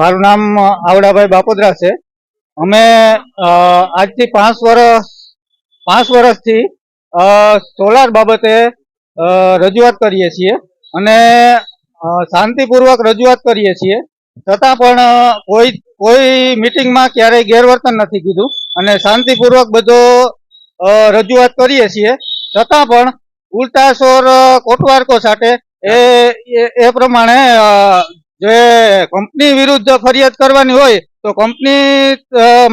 મારું નામ આવડાભાઈ બાપોદરા છે. અમે આજથી પાંચ વર્ષ, પાંચ વર્ષથી સોલાર બાબતે રજૂઆત કરીએ છીએ અને શાંતિપૂર્વક રજૂઆત કરીએ છીએ. છતાં પણ કોઈ કોઈ મિટિંગમાં ક્યારેય ગેરવર્તન નથી કીધું અને શાંતિપૂર્વક બધો રજૂઆત કરીએ છીએ. છતાં પણ ઉલટાસોર કોટવારકો સાથે એ, એ- પ્રમાણે જે કંપની વિરુદ્ધ ફરિયાદ કરવાની હોય, તો કંપની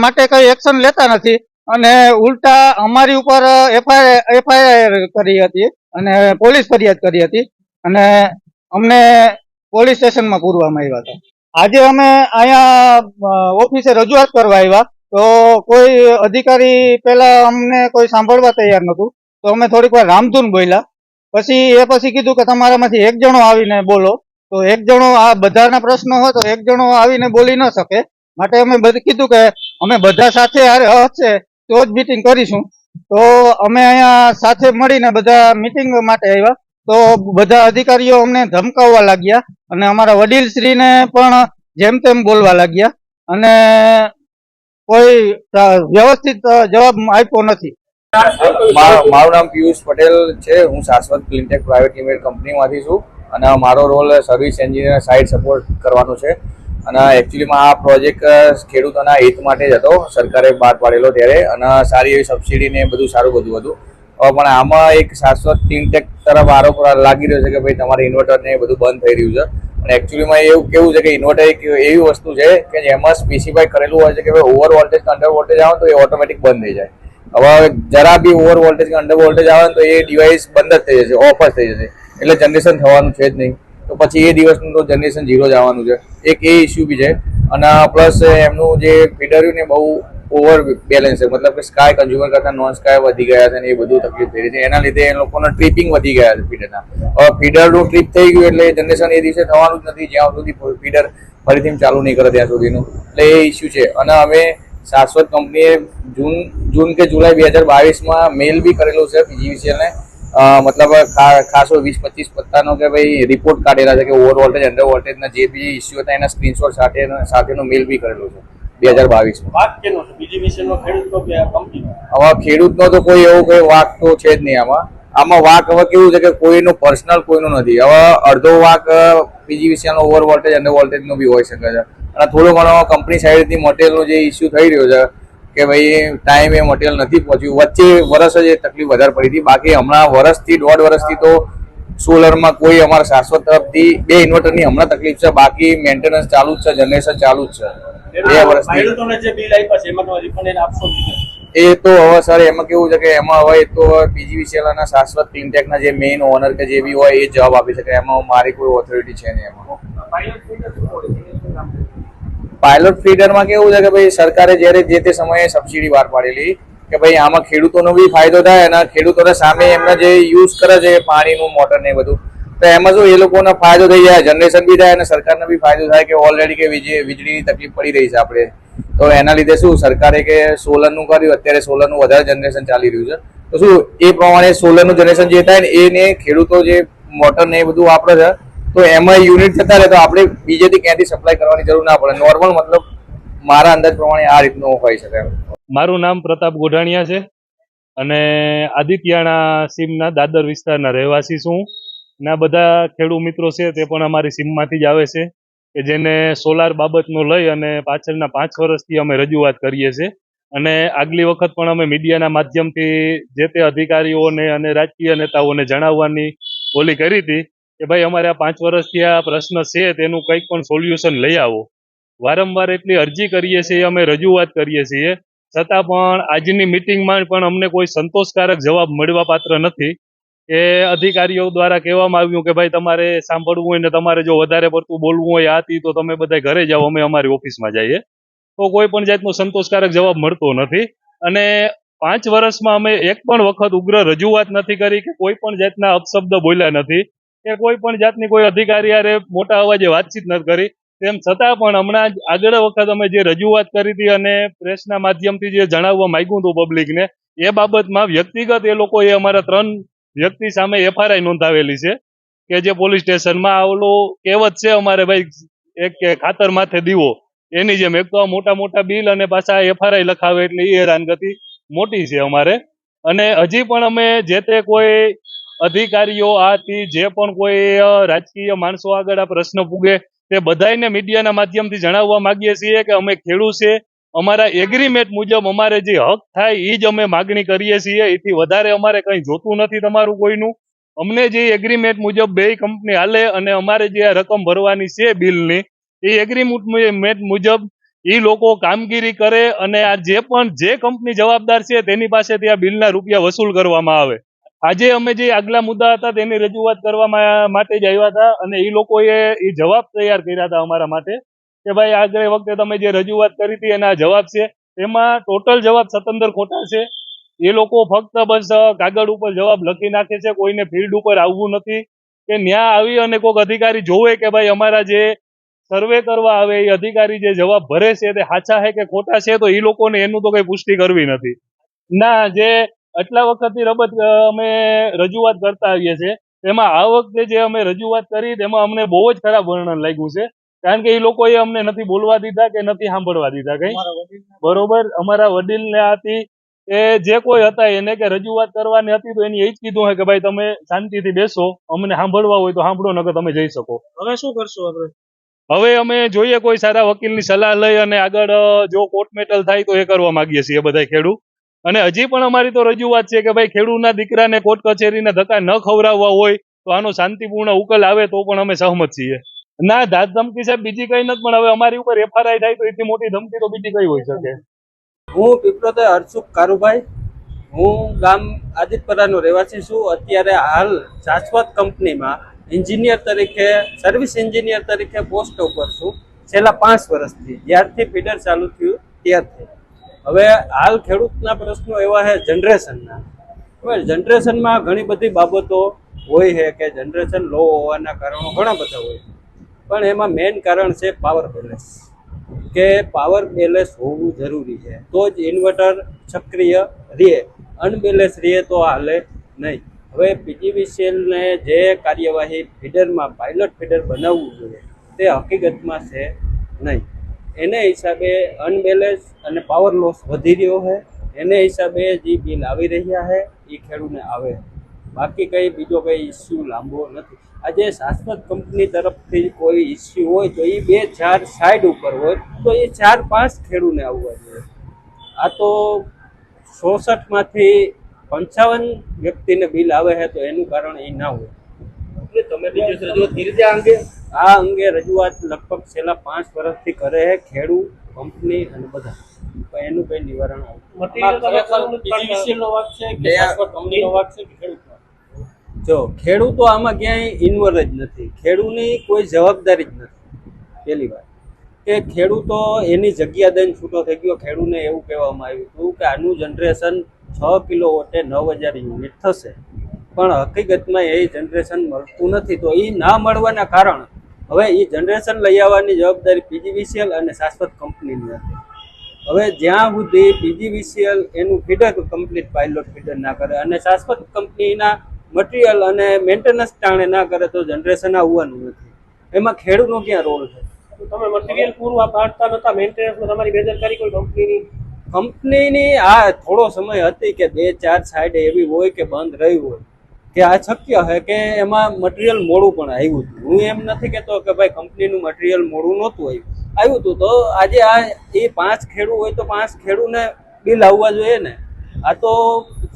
માટે કઈ એક્શન લેતા નથી. અને ઉલટા અમારી ઉપર એફઆઈઆર એફઆઈઆર કરી હતી અને પોલીસ ફરિયાદ કરી હતી અને અમને પોલીસ સ્ટેશનમાં પૂરવામાં આવ્યા હતા. આજે અમે અહીંયા ઓફિસે રજૂઆત કરવા આવ્યા, તો કોઈ અધિકારી પહેલા અમને કોઈ સાંભળવા તૈયાર નહોતું, તો અમે થોડીક વાર રામધૂન બોલ્યા. પછી એ પછી કીધું કે તમારામાંથી એક જણો આવીને બોલો. તો એક જણો આ બધાના પ્રશ્નો હોય તો એક જણો આવીને બોલી ન શકે. માટે અમે બધું, કીધું કે અમે બધા સાથે હશે તો જ મિટિંગ કરીશું. તો અમે અહીંયા સાથે મળીને બધા મિટિંગ માટે આવ્યા. તો બધા અધિકારીઓ અમને ધમકાવવા લાગ્યા અને અમારા વડીલશ્રીને પણ જેમ તેમ બોલવા લાગ્યા. અને કોઈ વ્યવસ્થિત જવાબ આપ્યો નથી. મારું નામ પિયુષ પટેલ છે. હું શાશ્વત ક્લિનટેક પ્રાઇવેટ લિમિટેડ કંપનીમાંથી છું. અને મારો role service engineer site support કરવાનો છે. અને એકચ્યુઅલીમાં આ પ્રોજેક્ટ ખેડૂતોના હિત માટે જ હતો. સરકારે બહાર પાડેલો ત્યારે. અને સારી એવી સબસિડી ને બધું સારું બધું હતું. પણ આમાં એક શાશ્વત ક્લિનટેક તરફ આરોપ લાગી રહ્યો છે કે ભાઈ તમારે ઇન્વર્ટર ને બધું બંધ થઈ રહ્યું છે. અને એકચ્યુઅલીમાં એવું કેવું છે કે ઇન્વર્ટર એક એવી વસ્તુ છે કે જેમાં સ્પેસિફાઈ કરેલું હોય છે કે ભાઈ ઓવર વોલ્ટેજ કે અંડર વોલ્ટેજ આવે તો એ ઓટોમેટિક બંધ થઈ જાય. હવે જરા બી ઓવર વોલ્ટેજ કે અંડર વોલ્ટેજ આવે તો એ ડિવાઇસ બંધ જ થઈ જશે ઓફ જ થઈ જશે. એટલે જનરેશન થવાનું છે જ નહીં. તો પછી એ દિવસનું તો જનરેશન ઝીરો જ આવવાનું છે. એક એ ઇસ્યુ બી છે. અને પ્લસ એમનું જે ફીડર્યું ને બહુ ઓવર બેલેન્સ છે. મતલબ કે સ્કાય કન્ઝ્યુમર કરતા નોન સ્કાય વધી ગયા છે ને એ બધું તકલીફ થઈ રહી છે. એના લીધે એ લોકોના ટ્રીપિંગ વધી ગયા છે ફીડરના હવે ફીડરનું ટ્રીપ થઈ ગયું એટલે જનરેશન એ દિવસે થવાનું જ નથી. જ્યાં સુધી ફીડર ફરીથી ચાલુ નહીં કરે ત્યાં સુધીનું. એટલે એ ઇસ્યુ છે. અને અમે શાશ્વત કંપનીએ જૂન જૂન કે જુલાઈ બે હજાર બાવીસમાં મેલ બી કરેલું છે પીજીવીસીએલને મતલબ ખાસો વીસ પચીસ પત્તાનો કે ભાઈ રિપોર્ટ કાઢેલા છે કે ઓવર વોલ્ટેજ અંડર વોલ્ટેજના જે બી ઇસ્યુ હતા એના સ્ક્રીનશોટ સાથે સાથેનો મેલ બી કરેલો છે બે હજાર બાવીસમાં. બીજી વિષયનો હવે ખેડૂતનો તો કોઈ એવો કોઈ વાક તો છે જ નહીં આમાં. આમાં વાક હવે કેવું છે કે કોઈનો પર્સનલ કોઈનો નથી. હવે અડધો વાક પીજીવીસીએલનો ઓવર વોલ્ટેજ અંડર વોલ્ટેજનો બી હોઈ શકે છે. અને થોડો ઘણો કંપની સાઈડથી મટીરિયલનો જે ઇસ્યુ થઈ રહ્યો છે કે ભાઈ ટાઈમ એ મટીરિયલ નથી પહોંચ્યું. વચ્ચે વર્ષ જ એ તકલીફ વધારે પડી હતી. બાકી હમણાં વર્ષથી દોઢ વર્ષથી તો સોલરમાં કોઈ અમારા શાશ્વત તરફથી બે ઇન્વર્ટરની હમણાં તકલીફ છે. બાકી મેન્ટેનન્સ ચાલુ જ છે જનરેશન ચાલુ જ છે. બે વર્ષથી ખેડૂતોને જે બિલ આપ્યા છે એમાં તમે રિફંડ એને આપશો કે નહીં? એ તો હવે સર એમાં કેવું છે કે એમાં હવે તો પીજીવીસીએલ ના શાશ્વત ક્લિનટેકના જે મેઇન ઓનર કે જે બી હોય એ જવાબ આપી શકે. એમાં મારી કોઈ ઓથોરિટી છે નહીં એમાં. પાયલોટ ફીડરમાં કેવું છે કે ભાઈ સરકારે જ્યારે જે તે સમયે સબસિડી બહાર પાડેલી કે ભાઈ આમાં ખેડૂતોનો બી ફાયદો થાય અને ખેડૂતોને સામે એમના જે યુઝ કરે છે પાણીનું મોટર ને બધું, તો એમાં શું એ લોકોનો ફાયદો થઈ જાય જનરેશન બી થાય અને સરકારને બી ફાયદો થાય કે ઓલરેડી કે વીજળી, વીજળીની તકલીફ પડી રહી છે આપણે. તો એના લીધે શું સરકારે કે સોલરનું કર્યું, અત્યારે સોલરનું વધારે જનરેશન ચાલી રહ્યું છે. તો શું એ પ્રમાણે સોલરનું જનરેશન જે થાય ને, એને ખેડૂતો જે મોટર ને એ બધું વાપરે છે તો એમાં યુનિટ થતા રહે તો આપણે બીજેથી ક્યાંથી સપ્લાય કરવાની જરૂર ના પડે. નોર્મલ મતલબ મારા અંદાજ પ્રમાણે આ રીતનું હોઈ શકે. મારું નામ પ્રતાપ ગોઢાણિયા છે અને આદિત્યાણા સીમના દાદર વિસ્તારના રહેવાસી છું. ને આ બધા ખેડૂત મિત્રો છે તે પણ અમારી સીમમાંથી જ આવે છે કે જેને સોલાર બાબતનો લઈ અને પાછળના પાંચ વર્ષથી અમે રજૂઆત કરીએ છીએ. અને આગલી વખત પણ અમે મીડિયાના માધ્યમથી જે તે અધિકારીઓને અને રાજકીય નેતાઓને જણાવવાની બોલી કરી હતી કે ભાઈ અમારે આ પાંચ વર્ષથી આ પ્રશ્ન છે, તેનું કંઈક પણ સોલ્યુશન લઈ આવો. વારંવાર એટલી અરજી કરીએ છીએ, અમે રજૂઆત કરીએ છીએ. છતાં પણ આજની મિટિંગમાં પણ અમને કોઈ સંતોષકારક જવાબ મળવા પાત્ર નથી. કે અધિકારીઓ દ્વારા કહેવામાં આવ્યું કે ભાઈ તમારે સાંભળવું હોય ને તમારે જો વધારે પડતું બોલવું હોય આથી તો તમે બધા ઘરે જાઓ, અમે અમારી ઓફિસમાં જઈએ. તો કોઈ પણ જાતનો સંતોષકારક જવાબ મળતો નથી. અને પાંચ વર્ષમાં અમે એક પણ વખત ઉગ્ર રજૂઆત નથી કરી કે કોઈ પણ જાતના અપશબ્દ બોલ્યા નથી. કે કોઈ પણ જાતની કોઈ અધિકારી હારે મોટા અવાજે વાતચીત નથી કરી. તેમ છતાં પણ હમણાં આગળ વખત અમે જે રજૂઆત કરી હતી અને પ્રેસના માધ્યમથી જે જણાવવા માંગ્યું હતું પબ્લિકને, એ બાબતમાં વ્યક્તિગત એ લોકોએ અમારા ત્રણ વ્યક્તિ સામે એફઆરઆઈ નોંધાવેલી છે કે જે પોલીસ સ્ટેશનમાં આવેલો કહેવત છે અમારે ભાઈ, એક કે ખાતર માથે દીવો. એની જેમ એક તો મોટા મોટા બિલ અને પાછા એફઆરઆઈ લખાવે એટલે એ હેરાનગતિ મોટી છે અમારે. અને હજી પણ અમે જે તે કોઈ અધિકારીઓ આથી જે પણ કોઈ રાજકીય માણસો આગળ આ પ્રશ્ન પૂગે, તે બધાયને મીડિયાના માધ્યમથી જણાવવા માંગીએ છીએ કે અમે ખેડૂત છે. અમારા એગ્રીમેન્ટ મુજબ અમારે જે હક થાય એ જ અમે માગણી કરીએ છીએ. એથી વધારે અમારે કંઈ જોતું નથી તમારું કોઈનું. અમને જે એગ્રીમેન્ટ મુજબ બે કંપની હાલે અને અમારે જે આ રકમ ભરવાની છે બિલની, એ એગ્રીમેન્ટ મુજબ એ લોકો કામગીરી કરે અને આ જે પણ, જે કંપની જવાબદાર છે તેની પાસેથી આ બિલના રૂપિયા વસૂલ કરવામાં આવે. આજે અમે જે આગલા મુદ્દા હતા તેની રજૂઆત કરવા માટે જ આવ્યા હતા અને એ લોકોએ એ જવાબ તૈયાર કર્યા હતા અમારા માટે કે ભાઈ આગળ વખતે તમે જે રજૂઆત કરી હતી એના જવાબ છે. એમાં ટોટલ જવાબ સતંદર ખોટા છે. એ લોકો ફક્ત બસ કાગળ ઉપર જવાબ લખી નાખે છે. કોઈને ફિલ્ડ ઉપર આવવું નથી. કે ન્યા આવી અને કોઈક અધિકારી જોવે કે ભાઈ અમારા જે સર્વે કરવા આવે એ અધિકારી જે જવાબ ભરે છે તે સાચા છે કે ખોટા છે તો એ લોકોને એનું તો કઈ પુષ્ટિ કરવી નથી. ના, જે આટલા વખતથી રમત અમે રજૂઆત કરતા આવીએ છીએ. તેમાં આ વખતે જે અમે રજૂઆત કરી તેમાં અમને બહુ જ ખરાબ વર્ણન લાગ્યું છે. કારણ કે એ લોકોએ અમને નથી બોલવા દીધા કે નથી સાંભળવા દીધા કઈ. બરોબર? અમારા વડીલને હતી એ જે કોઈ હતા એને કે રજૂઆત કરવાની હતી તો એની એ જ કીધું હોય કે ભાઈ તમે શાંતિથી બેસો અમને સાંભળવા હોય તો સાંભળો નકર તમે જઈ શકો. હવે શું કરશો આપણે? હવે અમે જોઈએ કોઈ સારા વકીલની સલાહ લઈ અને આગળ જો કોર્ટ મેટલ થાય તો એ કરવા માંગીએ છીએ બધા ખેડૂત. અને હજી પણ અમારી તો રજૂઆત છે કે ભાઈ ખેડૂતના દીકરાને કોર્ટ કચેરીને ધક્કા ન ખવડાવવા હોય, તો આનો શાંતિપૂર્ણ ઉકેલ આવે તો પણ અમે સહમત છીએ. ના, ધાત ધમકી સાહેબ બીજી કઈ નથી, પણ હવે અમારી ઉપર એફઆરઆઈ થાય તો એથી મોટી ધમકી તો બીજી કઈ હોઈ શકે. હું પીપળોદે હરસુખ કારુભાઈ. હું ગામ આદિતપરાનો રહેવાસી છું. અત્યારે હાલ શાશ્વત કંપનીમાં એન્જિનિયર તરીકે, સર્વિસ એન્જિનિયર તરીકે પોસ્ટ ઉપર છું. છેલ્લા પાંચ વર્ષથી. જ્યારથી ફીડર ચાલુ થયું, ત્યારથી. હવે હાલ ખેડૂતના પ્રશ્નો એવા છે જનરેશનના. હવે જનરેશનમાં ઘણી બધી બાબતો હોય છે કે જનરેશન લો હોવાના કારણો ઘણા બધા હોય પણ એમાં મેઇન કારણ છે પાવર બેલેન્સ કે પાવર બેલેન્સ હોવું જરૂરી છે. તો જ ઇન્વર્ટર સક્રિય રહે અનબેલેન્સ રહે તો હાલે નહીં. હવે પીજીવીસીએલને જે કાર્યવાહી ફીડરમાં પાયલોટ ફીડર બનાવવું જોઈએ, તે હકીકતમાં છે નહીં. એને હિસાબે અનબેલેન્સ અને પાવર લોસ વધી રહ્યો છે. એને હિસાબે જે બિલ આવી રહ્યા છે, એ ખેડૂતને આવે. બાકી કંઈ બીજો કંઈ ઇસ્યુ લાંબો નથી. આજે શાશ્વત કંપની તરફથી કોઈ ઇસ્યુ હોય તો એ બે ચાર સાઈડ ઉપર હોય, તો એ ચાર પાંચ ખેડૂને આવવા જોઈએ. આ તો ચોસઠમાંથી પંચાવન વ્યક્તિને બિલ આવે છે, તો એનું કારણ એ ના હોય. એટલે તમે બીજી રજૂઆત કરી હતી આ અંગે? આ અંગે રજૂઆત લગભગ છેલ્લા પાંચ વર્ષથી કરે છે ખેડૂત કંપની અને બધા. પણ એનું કંઈ નિવારણ કે કે જો ખેડૂતો આમાં ક્યાંય ઇન્વોલ્વ જ નથી. ખેડૂતની કોઈ જવાબદારી જ નથી. પહેલી વાત. કે ખેડૂતો એની જગ્યા દઈને છૂટો થઈ ગયો ખેડૂતને એવું કહેવામાં આવ્યું હતું કે આનું જનરેશન છ કિલો વોટે નવ હજાર યુનિટ થશે. પણ હકીકતમાં એ જનરેશન મળતું નથી. તો એ ના મળવાના કારણ હવે એ જનરેશન લઈ આવવાની જવાબદારી પીજીવીસીએલ અને શાશ્વત કંપનીની હતી. હવે જ્યાં સુધી પીજીવીસીએલ એનું ફીડર કમ્પ્લીટ પાયલોટ ફીડર ના કરે અને શાશ્વત કંપનીના મટીરિયલ અને મેન્ટેનન્સ ટાણે ના કરે તો જનરેશન આવવાનું નથી. એમાં ખેડૂતનો ક્યાં રોલ છે? તમે મટીરિયલ પૂરું પાડતા નતા મેન્ટેનન્સમાં તમારી બેદરકારી કોઈ કંપનીની કંપનીની આ થોડો સમય હતી કે બે ચાર સાઈડ એવી હોય કે બંધ રહી હોય. કે આ શક્ય છે કે એમાં મટીરિયલ મોડું પણ આવ્યું હતું. હું એમ નથી કહેતો કે ભાઈ કંપનીનું મટીરિયલ મોડું નહોતું આવ્યું. આવ્યું હતું તો આજે આ એ પાંચ ખેડૂ હોય તો પાંચ ખેડૂને બિલ આવવા જોઈએ ને. આ તો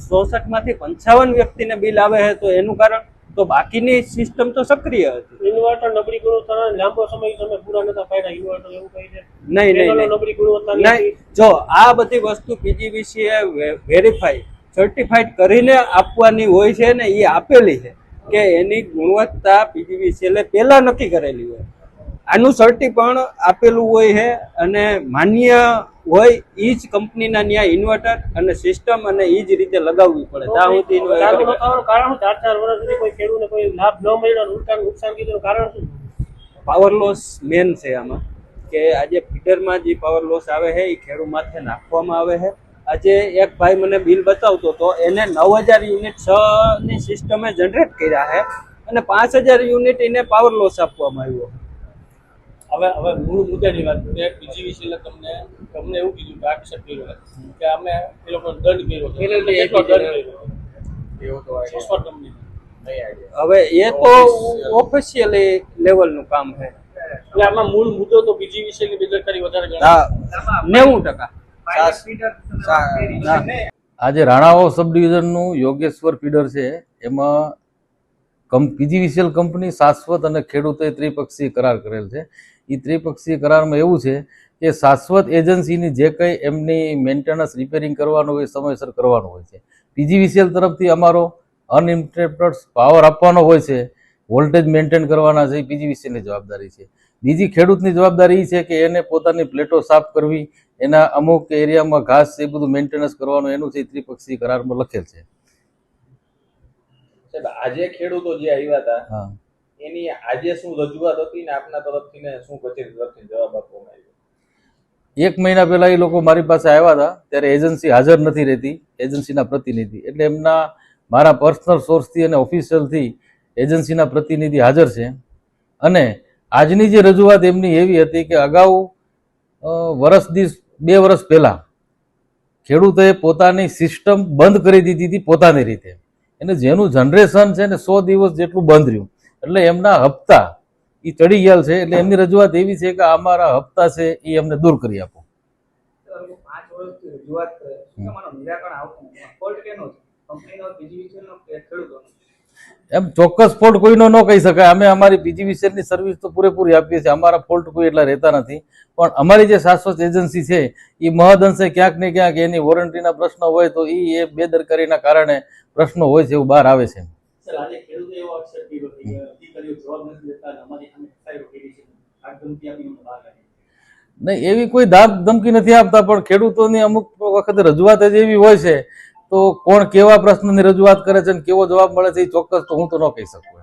ચોસઠમાંથી પંચાવન વ્યક્તિને બિલ આવે છે તો એનું કારણ તો બાકીની સિસ્ટમ તો સક્રિય હતી. ઇન્વર્ટર નબળી ગુણવત્તા લાંબો સમય તમે પૂરા નતા પાડ્યા. ઇન્વર્ટર એવું કહી છે. નહીં નહીં નબળી ગુણવત્તા નહીં જો આ બધી વસ્તુ પીજીવીસીએ વેરીફાઈ સર્ટિફાઈડ કરીને આપવાની હોય છે ને એ આપેલી છે કે એની ગુણવત્તા પીજીવીસીએલે પહેલાં નક્કી કરેલી હોય. આનું સર્ટી પણ આપેલું હોય છે અને માન્ય હોય એ જ કંપનીના ત્યાં ઇન્વર્ટર અને સિસ્ટમ અને એ જ રીતે લગાવવી પડે. ત્યાં સુધી કારણ ચાર ચાર વર્ષ સુધી કોઈ ખેડૂતને કોઈ લાભ ન મળ્યો ઉલટાનું નુકસાન કીધું કારણ શું? પાવર લોસ મેન છે આમાં. કે આજે ફીડરમાં જે પાવર લોસ આવે છે એ ખેડૂત માથે નાખવામાં આવે છે. આજે એક ભાઈ મને બિલ બતાવતો હતો એને નવ હજાર યુનિટ છ ની સિસ્ટમે જનરેટ કર્યા છે અને પાંચ હજાર યુનિટ એને પાવર લોસ આપવામાં આવ્યો. હવે હવે મૂળ મુદ્દાની વાત કરીએ વિશે તમને તમને એવું કીધું કે આક્ષેપ કર્યો કે અમે એ લોકો દંડ કર્યો કેટલો દંડ કર્યો એવું તો idea. સોફ્ટવેર કંપની હવે એ તો ઓફિશિયલ લેવલનું કામ છે. એટલે આમાં મૂળ મુદ્દો તો બીજી વિશેની બેદરકારી વધારે ગણાય. હા નેવું ટકા. આજે રાણાઓ સબ ડિવિઝનનું યોગેશ્વર ફીડર છે. એમાં કમ પીજીવીસીએલ કંપની શાશ્વત અને ખેડૂતોએ ત્રિપક્ષીય કરાર કરેલ છે. એ ત્રિપક્ષીય કરારમાં એવું છે કે શાશ્વત એજન્સીની જે કંઈ એમની મેન્ટેનન્સ રિપેરિંગ કરવાનું હોય સમયસર કરવાનું હોય છે. પીજીવીસીએલ તરફથી અમારો અનઇન્ટરપ્ટેડ પાવર આપવાનો હોય છે. વોલ્ટેજ મેન્ટેન કરવાના છે. એ પીજીવીસીએલની જવાબદારી છે. બીજી ખેડૂતની જવાબદારી એ છે કે એને પોતાની પ્લેટો સાફ કરવી એના અમુક એરિયામાં ઘાસ એ બધું મેન્ટેનન્સ કરવાનું એનું છે ત્રિપક્ષી કરારમાં લખેલ છે. આજે ખેડૂતો જે આવ્યા હતા એની આજે શું રજૂઆત હતી ને આપના તરફથી ને શું કચેરી તરફથી જવાબ આપવામાં આવ્યો? એક મહિના પહેલા એ લોકો મારી પાસે આવ્યા હતા ત્યારે એજન્સી હાજર નથી રહેતી એજન્સીના પ્રતિનિધિ. એટલે એમના મારા પર્સનલ સોર્સથી અને ઓફિશિયલથી એજન્સીના પ્રતિનિધિ હાજર છે. અને આજની જે રજૂઆત એમની એવી હતી કે અગાઉ વર્ષ દિવસ બે વર્ષ પહેલાં ખેડૂતોએ પોતાની સિસ્ટમ બંધ કરી દીધી હતી પોતાની રીતે. અને જેનું જનરેશન છે ને સો દિવસ જેટલું બંધ રહ્યું. એટલે એમના હપ્તા એ ચડી ગયેલ છે. એટલે એમની રજૂઆત એવી છે કે અમારા હપ્તા છે એ અમને દૂર કરી આપો. રજૂઆત એમ ચોક્કસ ફોલ્ટ કોઈનો ન કહી શકાય. અમે અમારી બીજી પીજીવીસીએલની સર્વિસ તો પૂરેપૂરી આપીએ છીએ. અમારા ફોલ્ટ કોઈ એટલા રહેતા નથી. પણ અમારી જે શાશ્વત એજન્સી છે એ મહદઅંશે ક્યાંક ને ક્યાંક એની વોરંટીના પ્રશ્નો હોય તો એ એ બેદરકારીના કારણે પ્રશ્નો હોય છે એવું બહાર આવે છે. નહીં એવી કોઈ ધાક ધમકી નથી આપતા પણ ખેડૂતોની અમુક વખત રજૂઆત જ એવી હોય છે તો કોણ કેવા પ્રશ્નની રજૂઆત કરે છે અને કેવો જવાબ મળે છે એ ચોક્કસ તો હું તો ન કહી શકું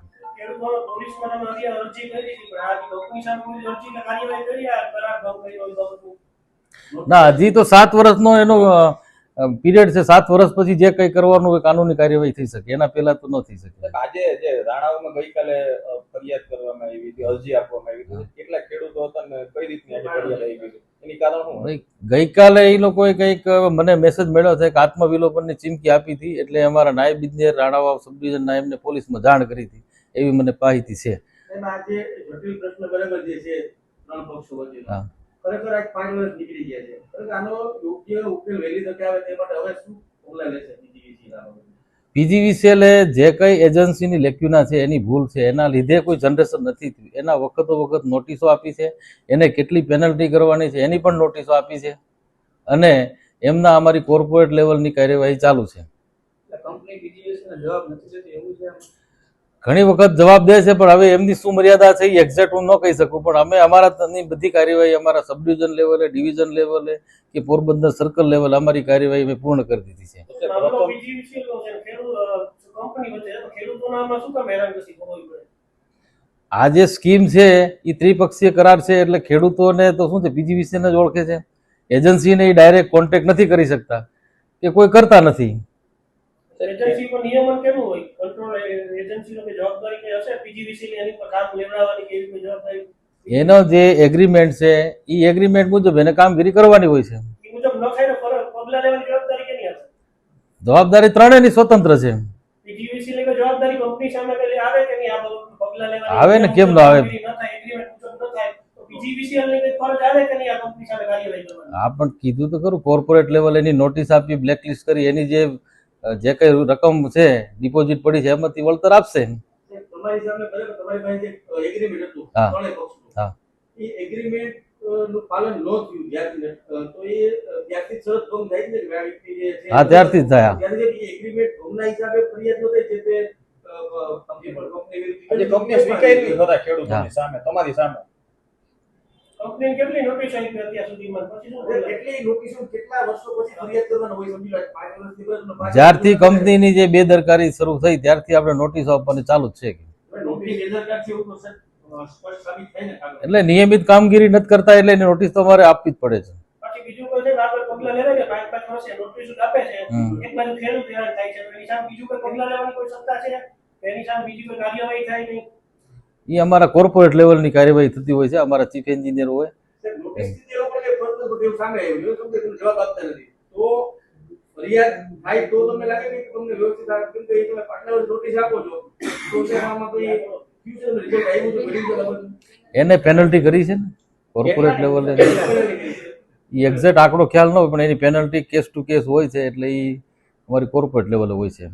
હતી ના હજી તો સાત વર્ષનો એનો પીરિયડ છે સાત વર્ષ પછી જે કંઈ કરવાનું હોય કાનૂની કાર્યવાહી થઈ શકે એના પહેલા તો ન થઈ શકે. આજે જે રાણાઓમાં ગઈકાલે ફરિયાદ કરવામાં આવી હતી અરજી આપવામાં આવી હતી કેટલા ખેડૂતો હતા ને કઈ રીતની ફરિયાદ આવી ભાઈ, ગઈકાલે એ લોકોએ કંઈક મને મેસેજ મળ્યો છે કે આત્મવિલોપનની ચીમકી આપી હતી એટલે અમારા નાયબ ઇજનેર રાણાવાવ સબ ડિવિઝનના એમને પોલીસમાં જાણ કરી હતી એવી મને માહિતી છે. એમાં આજે જટિલ પ્રશ્ન બરાબર જે છે ત્રણ પક્ષો વચ્ચેનો. હા. ખરેખર પીજીવીસીએલે જે કંઈ એજન્સીની લેક્યુના છે, એની ભૂલ છે, એના લીધે કોઈ જનરેશન નથી થયું. એના વખતો વખત નોટિસો આપી છે, એને કેટલી પેનલ્ટી કરવાની છે, એની પણ નોટિસો આપી છે. અને એમના અમારી કોર્પોરેટ લેવલની કાર્યવાહી ચાલુ છે. કંપની જવાબ નથી એવું? ઘણી વખત જવાબ દે છે પણ હવે એમની શું મર્યાદા છે એ એક્ઝેક્ટ હું ન કહી શકું. પણ અમે અમારા તની બધી કાર્યવાહી અમારા સબ ડિવિઝન લેવલે ડિવિઝન લેવલે કે પોરબંદર સર્કલ લેવલે અમારી કાર્યવાહી અમે પૂર્ણ કરી દીધી છે. આ જે સ્કીમ છે એ ત્રિપક્ષીય કરાર છે એટલે ખેડૂતોને તો શું છે પીજીવીસીને જ ઓળખે છે. એજન્સીને એ ડાયરેક્ટ કોન્ટેક્ટ નથી કરી શકતા. કે કોઈ કરતા નથી. એજન્સી પર નિયમન કેવું હોય? કંટ્રોલ એજન્સીનો કે જવાબદારી કે હશે? પીજીવીસી એની પર કામ લેવડાવવાની કે એવી જવાબદારી? એનો જે એગ્રીમેન્ટ છે એ એગ્રીમેન્ટ મુજબ એને કામગીરી કરવાની હોય છે. મુજબ ન થાય પગલા લેવાની જવાબદારી કેની હશે જવાબદારી ત્રણેયની સ્વતંત્ર છે. પીજીવીસી ની જવાબદારી કંપની સામે કઈ આવે કે નહીં આ પગલા લેવાની? આવે ને, કેમ ન આવે? એગ્રીમેન્ટ મુજબ ન થાય પણ કીધું તો ખરું કોર્પોરેટ લેવલ એની નોટિસ આપી બ્લેકલિસ્ટ કરી એની જે જે કઈ રકમ છે ડિપોઝિટ પડી છે એમાંથી વળતર આપશે તમારી સામે બરાબર તમારી પાસે જે એગ્રીમેન્ટ હતું હા. હા. હા, ત્યારથી જ થાય, કંપની સ્વીકારી સામે તમારી સામે. કંપની કેટલી નોટિસ આપી અત્યાર સુધીમાં? પછી શું કેટલી નોટિસ કેટલા વર્ષો પછી ફરિયાદ કરવાનો હોય સમજી લો 5 વર્ષથી પાંચ જ્યારથી કંપનીની જે બેદરકારી શરૂ થઈ ત્યારથી આપણે નોટિસ આપવાની ચાલુ જ છે કે. નોટિસ બેદરકાર છે એવું તો સર. એટલે નિયમિત કામગીરી નથી કરતા એટલે એની નોટિસ તો અમારે આપવી જ પડે છે. પછી બીજું કોઈ છે કે આગળ પગલા લેવાય કે પાંચ પાંચ વર્ષે નોટિસ આપે છે. એક બાજુ ખેડૂત હેરાન થાય છે એની સામે બીજું કોઈ પગલા લેવાની કોઈ સત્તા છે? એની સામે બીજી કોઈ કાર્યવાહી થાય નહીં. એ અમારા કોર્પોરેટ લેવલની કાર્યવાહી થતી હોય છે. અમારા ચીફ એન્જિનિયર હોય. એને પેનલ્ટી કરી છે ને? કોર્પોરેટ લેવલે એ. એક્ઝેક્ટ આંકડો ખ્યાલ ન હોય પણ એની પેનલ્ટી કેસ ટુ કેસ હોય છે એટલે એ અમારી કોર્પોરેટ લેવલે હોય છે